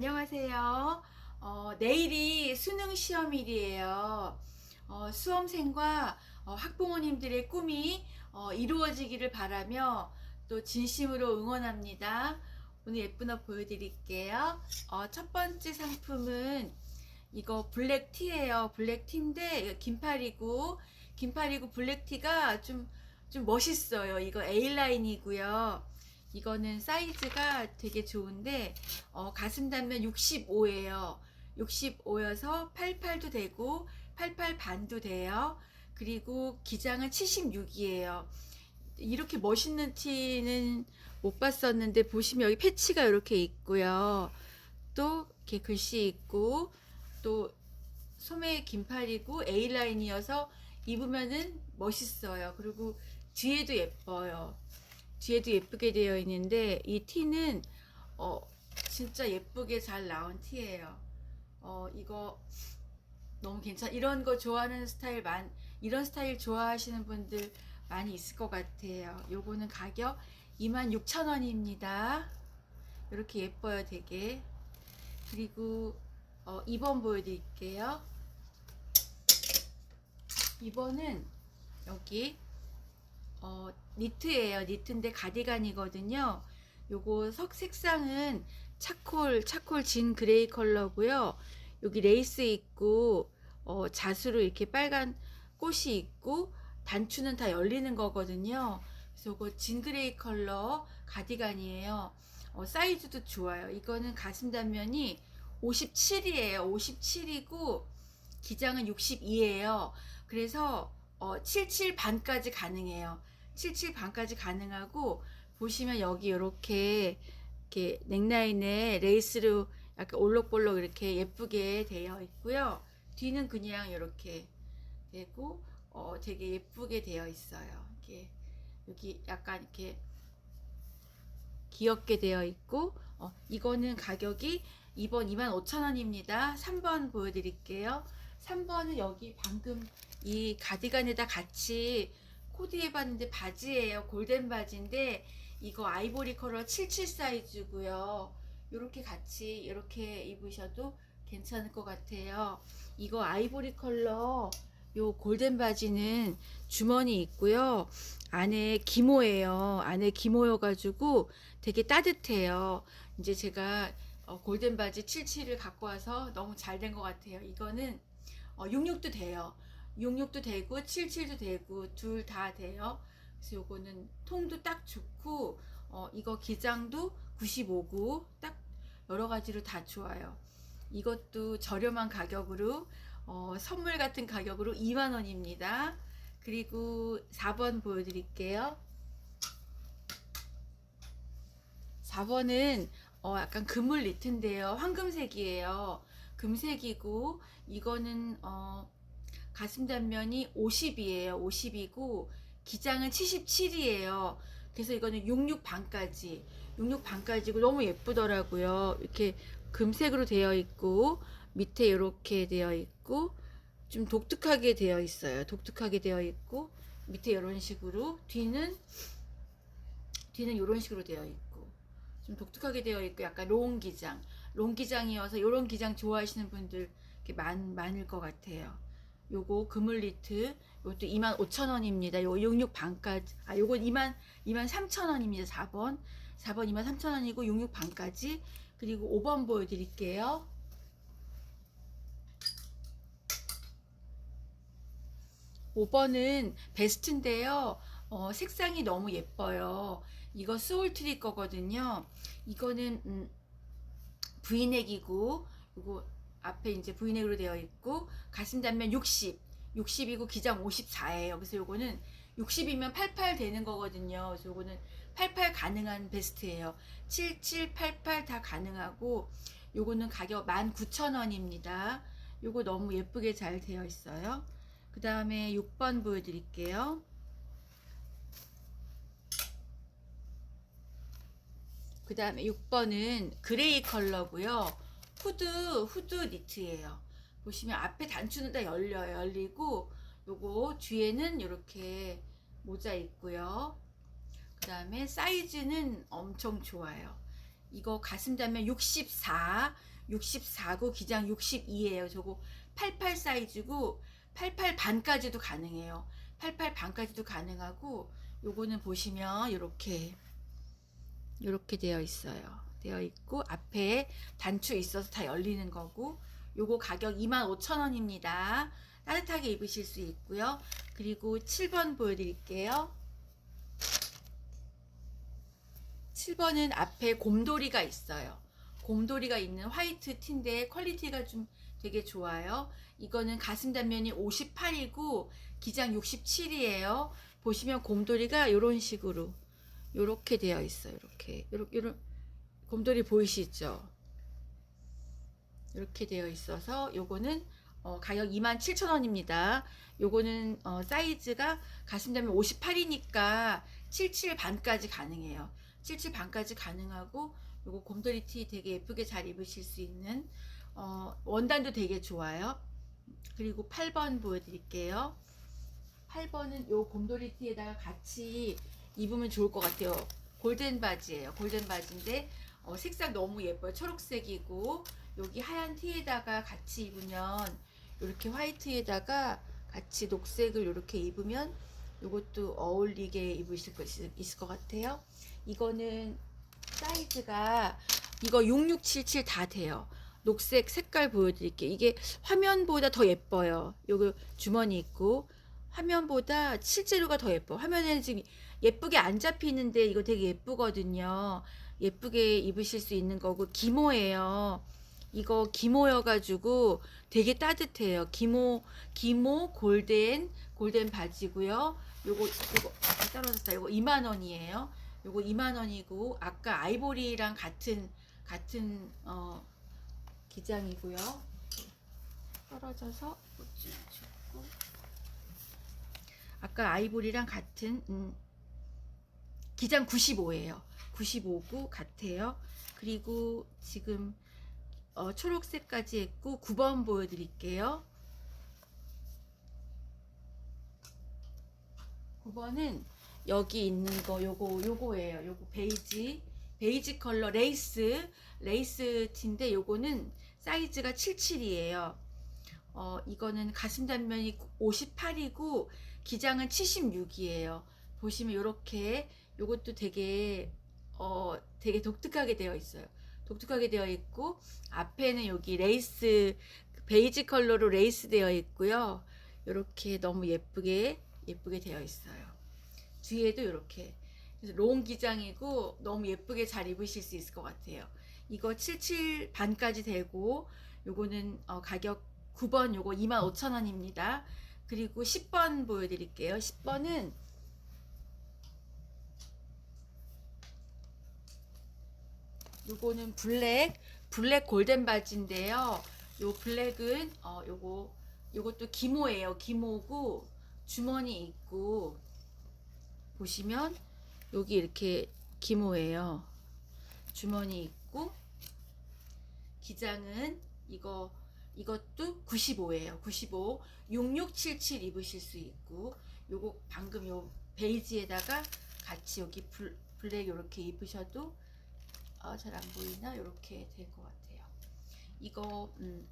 안녕하세요. 어, 내일이 수능 시험일이에요. 어, 수험생과 어, 학부모님들의 꿈이 어, 이루어지기를 바라며 또 진심으로 응원합니다. 오늘 예쁜 옷 보여드릴게요. 어, 첫 번째 상품은 이거 블랙티예요. 블랙티인데 긴팔이고 긴팔이고 블랙티가 좀, 좀 멋있어요. 이거 A라인이고요. 이거는 사이즈가 되게 좋은데 어, 가슴 단면 65예요. 65여서 88도 되고 88 반도 돼요. 그리고 기장은 76이에요. 이렇게 멋있는 티는 못 봤었는데 보시면 여기 패치가 이렇게 있고요. 또 이렇게 글씨 있고 또 소매 긴팔이고 A 라인이어서 입으면은 멋있어요. 그리고 뒤에도 예뻐요. 뒤에도 예쁘게 되어 있는데 이 티는 어 진짜 예쁘게 잘 나온 티예요. 어 이거 너무 괜찮. 이런 거 좋아하는 스타일 만 이런 스타일 좋아하시는 분들 많이 있을 것 같아요. 요거는 가격 26,000원입니다. 이렇게 예뻐요, 되게. 그리고 어 2번 보여드릴게요. 2번은 여기 어, 니트예요. 니트인데 가디건이거든요. 요거 석 색상은 차콜 차콜 진 그레이 컬러고요. 여기 레이스 있고 어, 자수로 이렇게 빨간 꽃이 있고 단추는 다 열리는 거거든요. 그래서 요거 진 그레이 컬러 가디건이에요. 어, 사이즈도 좋아요. 이거는 가슴 단면이 57이에요. 57이고 기장은 62예요. 그래서 어, 77 반까지 가능해요. 77 반까지 가능하고 보시면 여기 이렇게 이렇게 넥라인에 레이스로 약간 올록볼록 이렇게 예쁘게 되어 있고요. 뒤는 그냥 이렇게 되고 어, 되게 예쁘게 되어 있어요. 이렇게 여기 약간 이렇게 귀엽게 되어 있고 어, 이거는 가격이 2번 25,000원입니다. 3번 보여드릴게요. 3번은 여기 방금 이 가디건에다 같이 코디해 봤는데 바지예요. 골덴 바지인데 이거 아이보리 컬러 77 사이즈고요. 이렇게 같이 이렇게 입으셔도 괜찮을 것 같아요. 이거 아이보리 컬러 요 골덴 바지는 주머니 있고요. 안에 기모예요. 안에 기모여가지고 되게 따뜻해요. 이제 제가 어, 골덴 바지 77을 갖고 와서 너무 잘 된 것 같아요. 이거는 어, 66도 돼요. 66도 되고 77도 되고 둘 다 돼요. 그래서 요거는 통도 딱 좋고 어, 이거 기장도 95구 딱 여러 가지로 다 좋아요. 이것도 저렴한 가격으로 어, 선물 같은 가격으로 2만 원입니다. 그리고 4번 보여드릴게요. 4번은 어, 약간 그물 니트인데요. 황금색이에요. 금색이고 이거는 어, 가슴 단면이 50이에요. 50이고 기장은 77이에요. 그래서 이거는 66 반까지 66 반까지고 너무 예쁘더라고요. 이렇게 금색으로 되어 있고 밑에 이렇게 되어 있고 좀 독특하게 되어 있어요. 독특하게 되어 있고 밑에 이런 식으로 뒤는 뒤는 이런 식으로 되어 있고 좀 독특하게 되어 있고 약간 롱 기장 롱 기장이어서 이런 기장 좋아하시는 분들 많, 많을 것 같아요. 요거 그물 니트 요것도 25,000원입니다. 요 66 반까지 아 요거 2만 2만 3,000원입니다. 4번 4번 2만 3,000원이고 66 반까지 그리고 5번 보여 드릴게요. 오번은 베스트인데요. 어, 색상이 너무 예뻐요. 이거 스올트리 거거든요. 이거는 음, 브이넥이고 이거 앞에 이제 브이넥으로 되어 있고 가슴 단면 60, 60이고 기장 54예요. 그래서 요거는 60이면 88 되는 거거든요. 그래서 요거는 88 가능한 베스트예요. 77, 88 다 가능하고 요거는 가격 19,000원입니다. 요거 너무 예쁘게 잘 되어 있어요. 그 다음에 6번 보여드릴게요. 그 다음에 6번은 그레이 컬러고요. 후드, 후드 니트예요. 보시면 앞에 단추는 다 열려요. 열리고 요거 뒤에는 이렇게 모자 있고요. 그 다음에 사이즈는 엄청 좋아요. 이거 가슴 단면 64, 64고 기장 62예요. 저거 88 사이즈고 88 반까지도 가능해요. 88 반까지도 가능하고 요거는 보시면 이렇게 이렇게 되어 있어요. 되어 있고 앞에 단추 있어서 다 열리는 거고 요거 가격 25,000원입니다. 따뜻하게 입으실 수 있고요. 그리고 7번 보여드릴게요. 7번은 앞에 곰돌이가 있어요. 곰돌이가 있는 화이트 티인데 퀄리티가 좀 되게 좋아요. 이거는 가슴 단면이 58이고 기장 67이에요. 보시면 곰돌이가 이런 식으로 이렇게 되어 있어요. 이렇게 이렇게 이런 곰돌이 보이시죠? 이렇게 되어 있어서 요거는 어, 가격 27,000원입니다. 요거는 어, 사이즈가 가슴 단면 58이니까 77 반까지 가능해요. 77 반까지 가능하고 요거 곰돌이 티 되게 예쁘게 잘 입으실 수 있는 어, 원단도 되게 좋아요. 그리고 8번 보여드릴게요. 8번은 요 곰돌이 티에다가 같이 입으면 좋을 것 같아요. 골든 바지예요. 골든 바지인데 어, 색상 너무 예뻐요. 초록색이고 여기 하얀 티에다가 같이 입으면 이렇게 화이트에다가 같이 녹색을 이렇게 입으면 이것도 어울리게 입으실 것 있- 있을 것 같아요. 이거는 사이즈가 이거 6677 다 돼요. 녹색 색깔 보여드릴게요. 이게 화면보다 더 예뻐요. 요거 주머니 있고 화면보다 실제로가 더 예뻐. 화면에는 지금 예쁘게 안 잡히는데 이거 되게 예쁘거든요. 예쁘게 입으실 수 있는 거고 기모예요. 이거 기모여가지고 되게 따뜻해요. 기모 기모 골덴 골덴 바지고요. 요거 요거 아, 떨어졌다. 요거 2만 원이에요. 요거 2만 원이고 아까 아이보리랑 같은 같은 어 기장이고요. 떨어져서 꽂지 주고 아까 아이보리랑 같은 음, 기장 95예요. 95고 같아요. 그리고 지금 어, 초록색까지 했고 9번 보여드릴게요. 9번은 여기 있는 거 요거 요거예요. 요거 베이지 베이지 컬러 레이스 레이스 티인데 요거는 사이즈가 77이에요. 어 이거는 가슴 단면이 58이고 기장은 76이에요. 보시면 요렇게 요것도 되게 어 되게 독특하게 되어 있어요. 독특하게 되어 있고 앞에는 여기 레이스 베이지 컬러로 레이스 되어 있고요. 이렇게 너무 예쁘게 예쁘게 되어 있어요. 뒤에도 이렇게 롱 기장이고 너무 예쁘게 잘 입으실 수 있을 것 같아요. 이거 77 반까지 되고 요거는 어, 가격 9번 요거 25,000원입니다. 그리고 10번 보여드릴게요. 10번은 요거는 블랙 블랙 골덴 바지인데요. 요 블랙은 어 요거 요것도 기모예요. 기모고 주머니 있고 보시면 여기 이렇게 기모예요. 주머니 있고 기장은 이거 이것도 95예요. 95 6677 입으실 수 있고 요거 방금 요 베이지에다가 같이 여기 블, 블랙 이렇게 입으셔도 아, 잘안 보이나? 이렇게 될 것 같아요. 이거 음,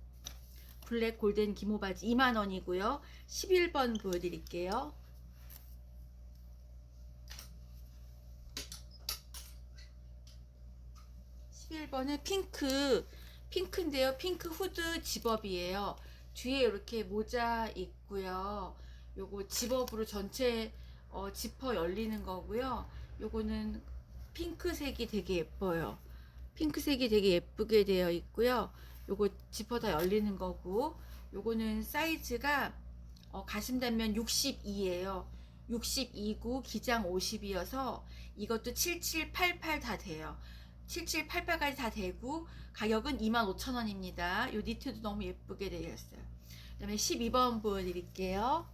블랙 골덴 기모 바지 2만 원이고요. 11번 보여드릴게요. 번은 핑크 핑크인데요. 핑크 후드 집업이에요. 뒤에 이렇게 모자 있고요. 요거 집업으로 전체 어, 지퍼 열리는 거고요. 요거는 핑크색이 되게 예뻐요. 핑크색이 되게 예쁘게 되어 있고요. 요거 지퍼 다 열리는 거고 요거는 사이즈가 어, 가슴 단면 62예요. 62구 기장 50이어서 이것도 7788 다 돼요. 7788까지 다 되고 가격은 25,000원입니다. 요 니트도 너무 예쁘게 되어 있어요. 그 다음에 12번 보여드릴게요.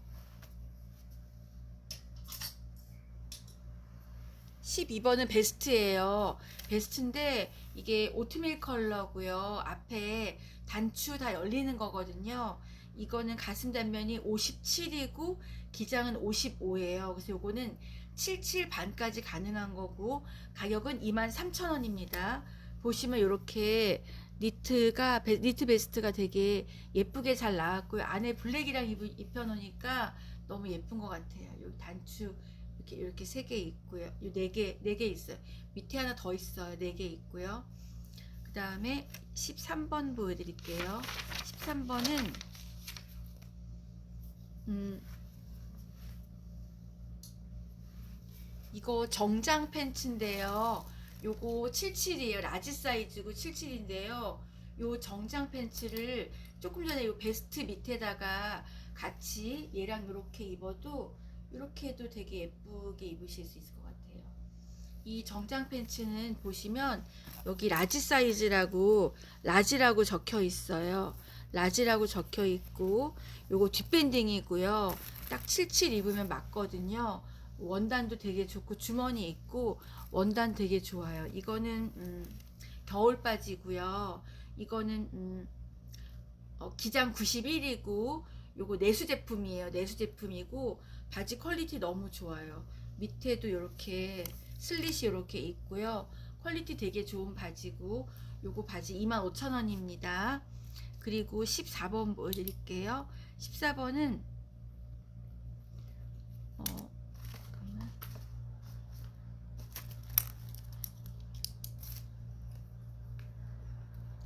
12번은 베스트예요. 베스트인데 이게 오트밀 컬러고요. 앞에 단추 다 열리는 거거든요. 이거는 가슴 단면이 57이고 기장은 55예요. 그래서 요거는 77 반까지 가능한 거고 가격은 23,000원입니다. 보시면 이렇게 니트가 베- 니트 베스트가 되게 예쁘게 잘 나왔고요. 안에 블랙이랑 입, 입혀놓으니까 너무 예쁜 것 같아요. 여기 단추 이렇게 이렇게 세 개 있고요. 네개네 개 있어요. 밑에 하나 더 있어요. 네 개 있고요. 그 다음에 13번 보여드릴게요. 13번은 음 이거 정장 팬츠인데요. 요거 77이에요. 라지 사이즈고 77인데요. 요 정장 팬츠를 조금 전에 요 베스트 밑에다가 같이 얘랑 이렇게 입어도 이렇게 해도 되게 예쁘게 입으실 수 있을 것 같아요. 이 정장 팬츠는 보시면 여기 라지 사이즈라고 라지라고 적혀 있어요. 라지라고 적혀 있고 요거 뒷밴딩이고요. 딱 77 입으면 맞거든요. 원단도 되게 좋고 주머니 있고 원단 되게 좋아요. 이거는 음, 겨울 바지고요. 이거는 음, 어, 기장 91이고 요거 내수 제품이에요. 내수 제품이고 바지 퀄리티 너무 좋아요. 밑에도 이렇게 슬릿이 이렇게 있고요. 퀄리티 되게 좋은 바지고 요거 바지 25,000원입니다. 그리고 14번 보여드릴게요. 14번은 어, 잠깐만.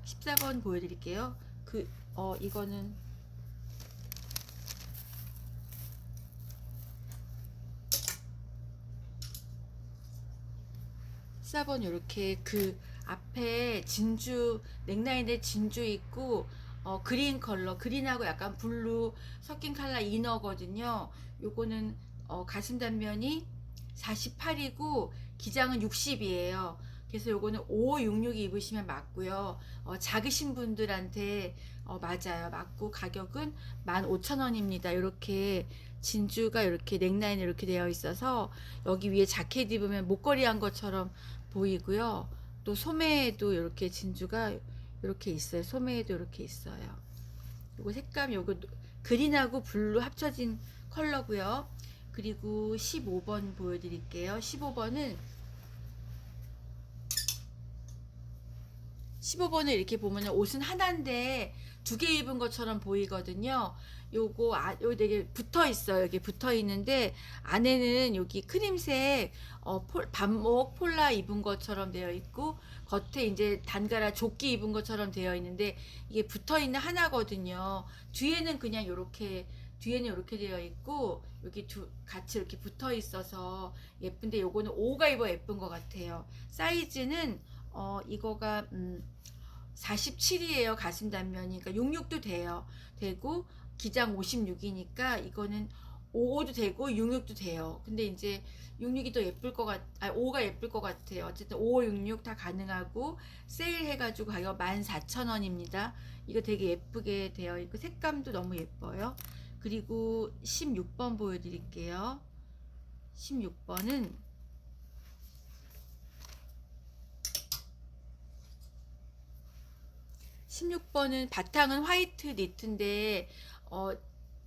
14번 보여드릴게요. 그, 어, 이거는 14번 이렇게 그 앞에 진주 넥라인에 진주 있고 어, 그린 컬러 그린하고 약간 블루 섞인 컬러 이너거든요. 요거는 어, 가슴 단면이 48이고 기장은 60이에요. 그래서 요거는 5566 입으시면 맞고요. 어, 작으신 분들한테 어, 맞아요. 맞고 가격은 15,000원입니다. 이렇게 진주가 이렇게 넥라인 이렇게 되어 있어서 여기 위에 자켓 입으면 목걸이 한 것처럼 보이고요. 또 소매에도 이렇게 진주가 이렇게 있어요. 소매에도 이렇게 있어요. 요거 색감 요거 그린하고 블루 합쳐진 컬러고요. 그리고 15번 보여드릴게요. 15번은 15번을 이렇게 보면 옷은 하나인데 두 개 입은 것처럼 보이거든요. 요거 아, 요 되게 붙어 있어요. 여기 붙어 있는데 안에는 여기 크림색 어, 폴, 반목 폴라 입은 것처럼 되어 있고 겉에 이제 단가라 조끼 입은 것처럼 되어 있는데 이게 붙어 있는 하나거든요. 뒤에는 그냥 요렇게 뒤에는 이렇게 되어 있고 여기 두 같이 이렇게 붙어 있어서 예쁜데 요거는 5가 입어 예쁜 것 같아요. 사이즈는 어 이거가 음 47이에요. 가슴 단면이 그러니까 66도 돼요. 되고 기장 56이니까 이거는 5도 되고 66도 돼요. 근데 이제 66이 더 예쁠 것 같, 아 5가 예쁠 것 같아요. 어쨌든 5, 66 다 가능하고 세일 해가지고 가격 14,000원입니다. 이거 되게 예쁘게 되어 있고 색감도 너무 예뻐요. 그리고 16번 보여드릴게요. 16번은 16번은 바탕은 화이트 니트인데 어,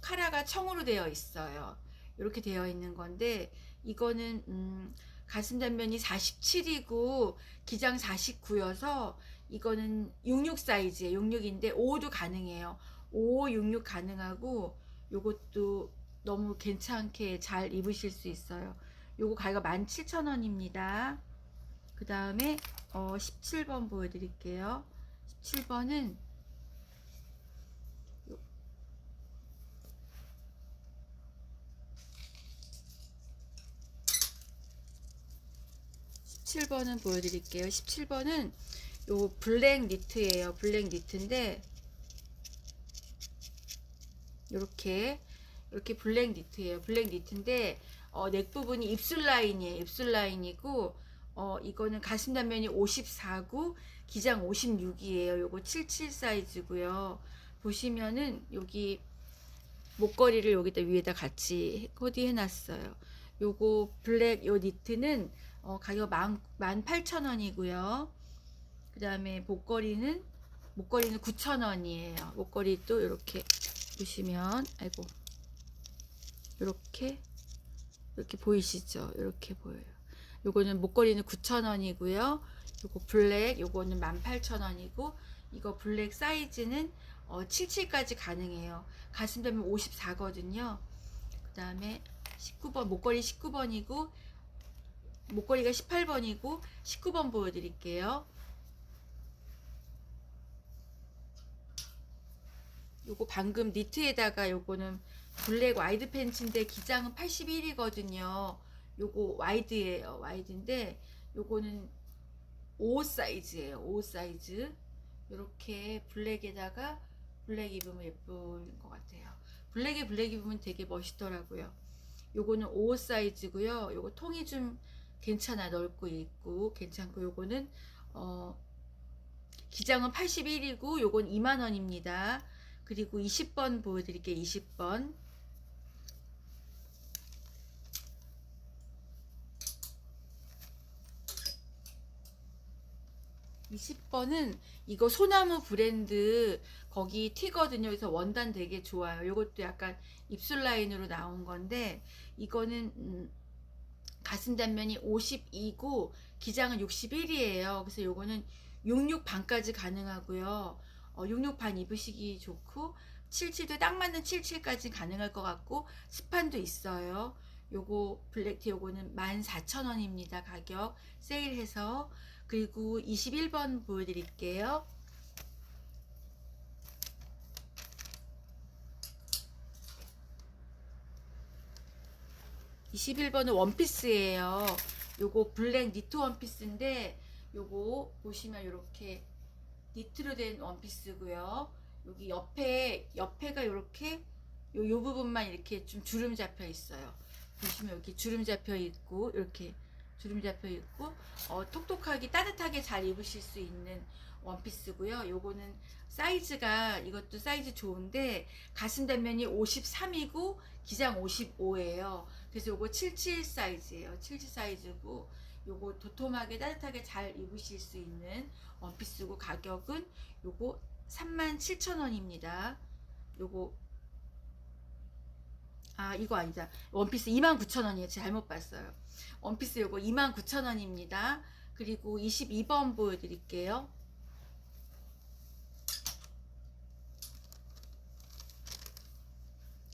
카라가 청으로 되어 있어요. 이렇게 되어 있는 건데 이거는 음, 가슴 단면이 47이고 기장 49여서 이거는 66 사이즈예요. 66인데 5도 가능해요. 5, 66 가능하고 요것도 너무 괜찮게 잘 입으실 수 있어요. 요거 가격 17,000원입니다. 그 다음에 어, 17번 보여드릴게요. 17번은 17번은 보여드릴게요. 17번은 요 블랙 니트예요. 블랙 니트인데 이렇게 이렇게 블랙 니트예요. 블랙 니트인데 어, 넥 부분이 입술 라인이에요. 입술 라인이고 어, 이거는 가슴 단면이 54구, 기장 56이에요. 요거 77 사이즈고요. 보시면은 여기 목걸이를 여기다 위에다 같이 코디 해 놨어요. 요거 블랙 요 니트는 어, 가격 18,000원이고요. 그 다음에 목걸이는 목걸이는 9,000원이에요. 목걸이 또 이렇게 보시면 아이고 이렇게 이렇게 보이시죠? 이렇게 보여요. 요거는 목걸이는 9,000원이고요. 요거 블랙 요거는 18,000원이고 이거 블랙 사이즈는 어, 77까지 가능해요. 가슴 되면 54거든요. 그 다음에 19번 목걸이 19번이고 목걸이가 18번이고 19번 보여드릴게요. 요거 방금 니트에다가 요거는 블랙 와이드 팬츠인데 기장은 81이거든요. 요거 와이드예요. 와이드인데 요거는 5 사이즈예요. 5 사이즈. 요렇게 블랙에다가 블랙 입으면 예쁠 것 같아요. 블랙에 블랙 입으면 되게 멋있더라고요. 요거는 5 사이즈고요. 요거 통이 좀 괜찮아 넓고 있고 괜찮고 요거는 어 기장은 81이고 요건 2만 원입니다. 그리고 20번 보여드릴게요. 20번. 20번은 이거 소나무 브랜드 거기 티거든요. 그래서 원단 되게 좋아요. 이것도 약간 입술 라인으로 나온 건데 이거는 음, 가슴 단면이 52고 기장은 61이에요. 그래서 요거는 66 반까지 가능하고요. 어, 66 반 입으시기 좋고 77도 딱 맞는 77까지 가능할 것 같고 스판도 있어요. 요거 블랙티 요거는 14,000원입니다. 가격 세일해서 그리고 21번 보여드릴게요. (21번은) 원피스예요 요거 블랙 니트 원피스인데 요거 보시면 이렇게 니트로 된 원피스고요 여기 옆에 옆에가 이렇게 요, 요 부분만 이렇게 좀 주름 잡혀 있어요 보시면 여기 주름 잡혀 있고 이렇게 주름 잡혀 있고 어, 톡톡하게 따뜻하게 잘 입으실 수 있는 원피스고요. 요거는 사이즈가 이것도 사이즈 좋은데 가슴 단면이 53이고 기장 55예요. 그래서 요거 77 사이즈예요. 77 사이즈고 요거 도톰하게 따뜻하게 잘 입으실 수 있는 원피스고 가격은 요거 37,000원입니다. 요거 아 이거 아니다. 원피스 29,000원이에요. 잘못 봤어요. 원피스 요거 29,000원입니다. 그리고 22번 보여드릴게요.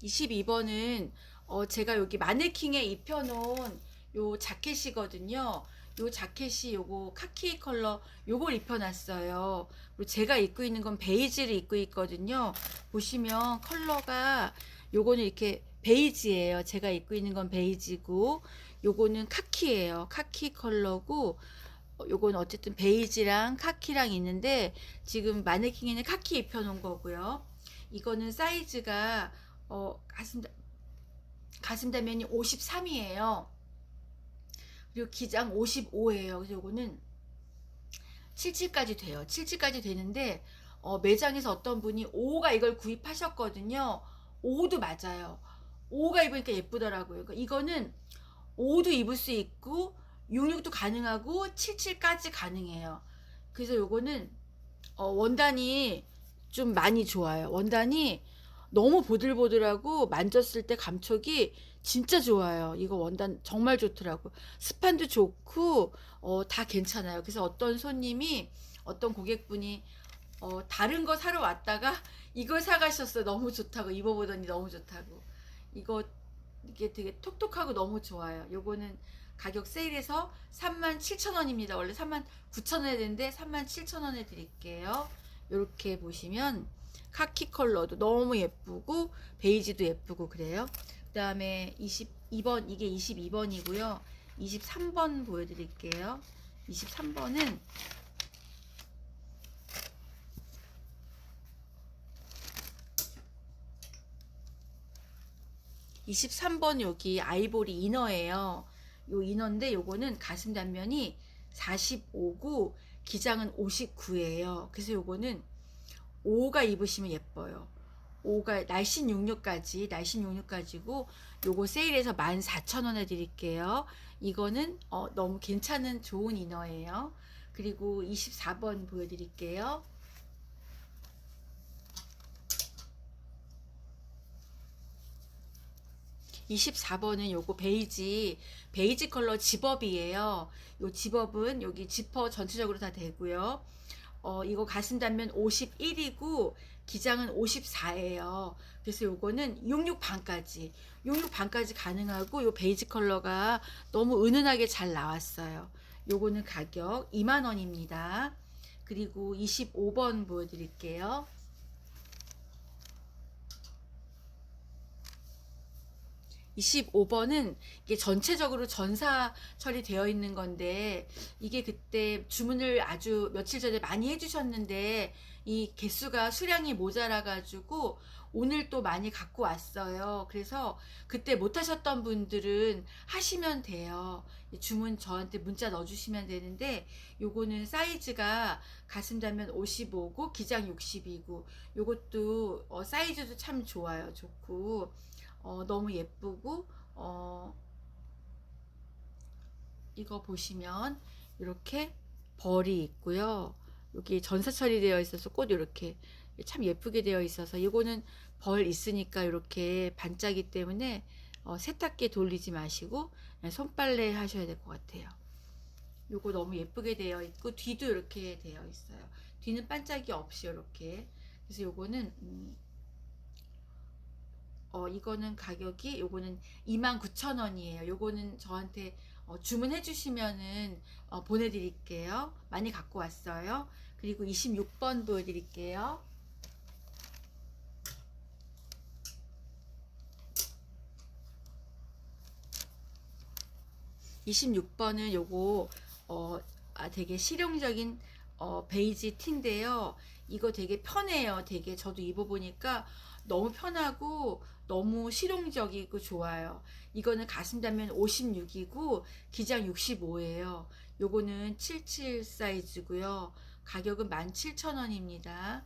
(22번은) 어 제가 여기 마네킹에 입혀놓은 요 자켓이거든요. 요 자켓이 요거 카키 컬러 요걸 입혀놨어요. 그리고 제가 입고 있는 건 베이지를 입고 있거든요. 보시면 컬러가 요거는 이렇게 베이지예요. 제가 입고 있는 건 베이지고 요거는 카키예요. 카키 컬러고 어, 요건 어쨌든 베이지랑 카키랑 있는데 지금 마네킹에는 카키 입혀 놓은 거고요. 이거는 사이즈가 어 가슴 가슴 단면이 53이에요. 그리고 기장 55예요. 그래서 요거는 77까지 돼요. 77까지 되는데 어, 매장에서 어떤 분이 5가 이걸 구입하셨거든요. 5도 맞아요. 5가 입으니까 예쁘더라고요. 그러니까 이거는 5도 입을 수 있고 66도 가능하고 77까지 가능해요. 그래서 요거는 어, 원단이 좀 많이 좋아요. 원단이 너무 보들보들하고 만졌을 때 감촉이 진짜 좋아요. 이거 원단 정말 좋더라고. 스판도 좋고 어, 다 괜찮아요. 그래서 어떤 손님이 어떤 고객분이 어, 다른 거 사러 왔다가 이걸 사가셨어. 너무 좋다고 입어보더니 너무 좋다고. 이거 이게 되게 톡톡하고 너무 좋아요. 요거는 가격 세일해서 37,000원입니다. 원래 39,000원에 되는데 37,000원에 드릴게요. 이렇게 보시면 카키 컬러도 너무 예쁘고 베이지도 예쁘고 그래요. 그 다음에 22번 이게 22번이고요. 23번 보여드릴게요. 23번은 23번 여기 아이보리 이너예요. 요 이너인데 요거는 가슴 단면이 45고 기장은 59예요. 그래서 요거는 5가 입으시면 예뻐요. 5가 날씬 66까지 날씬 66까지고 요거 세일해서 14,000원에 드릴게요. 이거는 어, 너무 괜찮은 좋은 이너예요. 그리고 24번 보여드릴게요. 24번은 요거 베이지 베이지 컬러 집업이에요. 요 집업은 여기 지퍼 전체적으로 다 되고요. 어 이거 가슴 단면 51이고 기장은 54예요. 그래서 요거는 66 반까지 66 반까지 가능하고 요 베이지 컬러가 너무 은은하게 잘 나왔어요. 요거는 가격 2만 원입니다. 그리고 25번 보여드릴게요. 25번은 이게 전체적으로 전사 처리되어 있는 건데 이게 그때 주문을 아주 며칠 전에 많이 해주셨는데 이 개수가 수량이 모자라 가지고 오늘 또 많이 갖고 왔어요. 그래서 그때 못 하셨던 분들은 하시면 돼요. 이 주문 저한테 문자 넣어주시면 되는데 요거는 사이즈가 가슴 단면 55고 기장 60이고 요것도 어, 사이즈도 참 좋아요. 좋고 어, 너무 예쁘고 어, 이거 보시면 이렇게 벌이 있고요. 여기 전사 처리되어 있어서 꽃 이렇게 참 예쁘게 되어 있어서 이거는 벌 있으니까 이렇게 반짝이 때문에 어, 세탁기 돌리지 마시고 그냥 손빨래 하셔야 될 것 같아요. 요거 너무 예쁘게 되어 있고 뒤도 이렇게 되어 있어요. 뒤는 반짝이 없이 이렇게 그래서 요거는 음, 어, 이거는 가격이 요거는 29,000원이에요. 요거는 저한테 어, 주문해 주시면은 어, 보내 드릴게요. 많이 갖고 왔어요. 그리고 26번 보여 드릴게요. 26번은 요거 어, 아, 되게 실용적인 어, 베이지 티인데요. 이거 되게 편해요. 되게 저도 입어보니까 너무 편하고 너무 실용적이고 좋아요. 이거는 가슴 단면 56이고 기장 65예요. 요거는 77 사이즈고요. 가격은 17,000원입니다.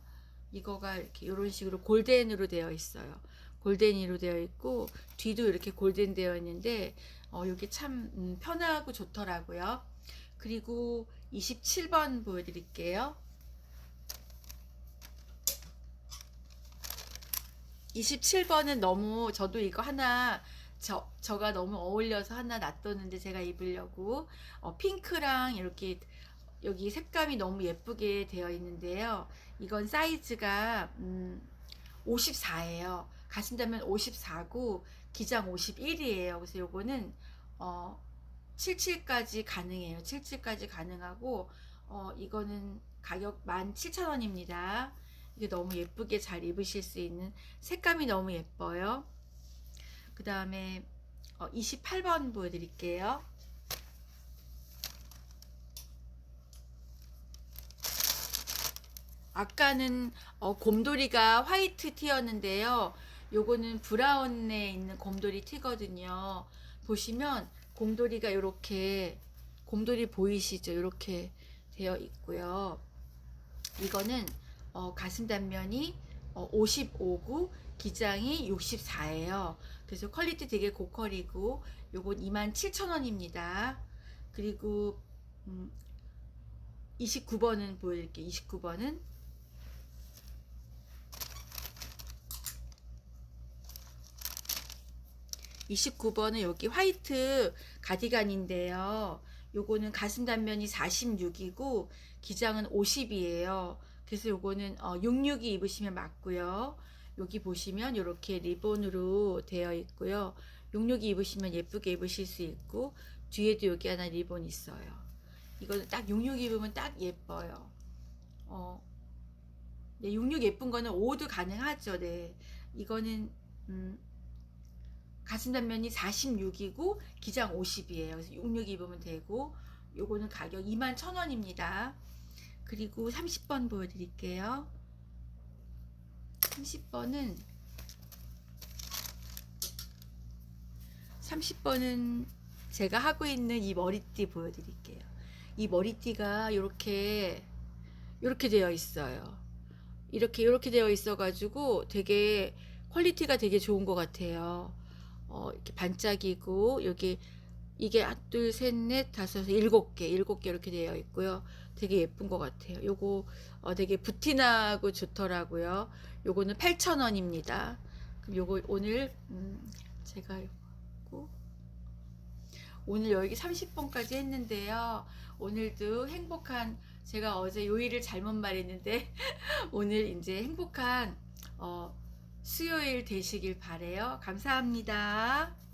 이거가 이렇게 이런 식으로 골덴으로 되어 있어요. 골덴이로 되어 있고 뒤도 이렇게 골덴 되어 있는데 어, 이게 참 음, 편하고 좋더라고요. 그리고 27번 보여드릴게요. 27번은 너무 저도 이거 하나 저, 저가 너무 어울려서 하나 놔뒀는데 제가 입으려고 어, 핑크랑 이렇게 여기 색감이 너무 예쁘게 되어 있는데요. 이건 사이즈가 음, 54예요. 가신다면 54고 기장 51이에요. 그래서 요거는 어 77까지 가능해요. 77까지 가능하고 어 이거는 가격 17,000원입니다. 이게 너무 예쁘게 잘 입으실 수 있는 색감이 너무 예뻐요. 그 다음에 어 28번 보여드릴게요. 아까는 어, 곰돌이가 화이트 티였는데요. 요거는 브라운에 있는 곰돌이 티거든요. 보시면 곰돌이가 이렇게 곰돌이 보이시죠? 이렇게 되어 있고요. 이거는 어, 가슴 단면이 어, 55구 기장이 64예요. 그래서 퀄리티 되게 고퀄이고 요건 27,000원입니다. 그리고 음, 29번은 보여드릴게요. 29번은 29번은 여기 화이트 가디건인데요. 요거는 가슴 단면이 46이고 기장은 50이에요. 그래서 요거는 어, 66이 입으시면 맞고요. 여기 보시면 이렇게 리본으로 되어 있고요. 66이 입으시면 예쁘게 입으실 수 있고 뒤에도 여기 하나 리본 있어요. 이거는 딱 66 입으면 딱 예뻐요. 어, 네, 66 예쁜 거는 5도 가능하죠. 네. 이거는 음, 가슴 단면이 46이고 기장 50이에요. 그래서 66 입으면 되고 요거는 가격 21,000원입니다. 그리고 30번 보여드릴게요. 30번은 30번은 제가 하고 있는 이 머리띠 보여드릴게요. 이 머리띠가 이렇게 이렇게 되어 있어요. 이렇게 이렇게 되어 있어가지고 되게 퀄리티가 되게 좋은 것 같아요. 어, 이렇게 반짝이고 여기 이게 하나 둘셋 넷 다섯 일곱 개 일곱 개 이렇게 되어 있고요. 되게 예쁜 것 같아요. 요거 어, 되게 부티나고 좋더라고요. 요거는 8,000원입니다. 그럼 요거 오늘 음, 제가 하고 오늘 여기 30번까지 했는데요. 오늘도 행복한 제가 어제 요일을 잘못 말했는데 오늘 이제 행복한 어, 수요일 되시길 바래요. 감사합니다.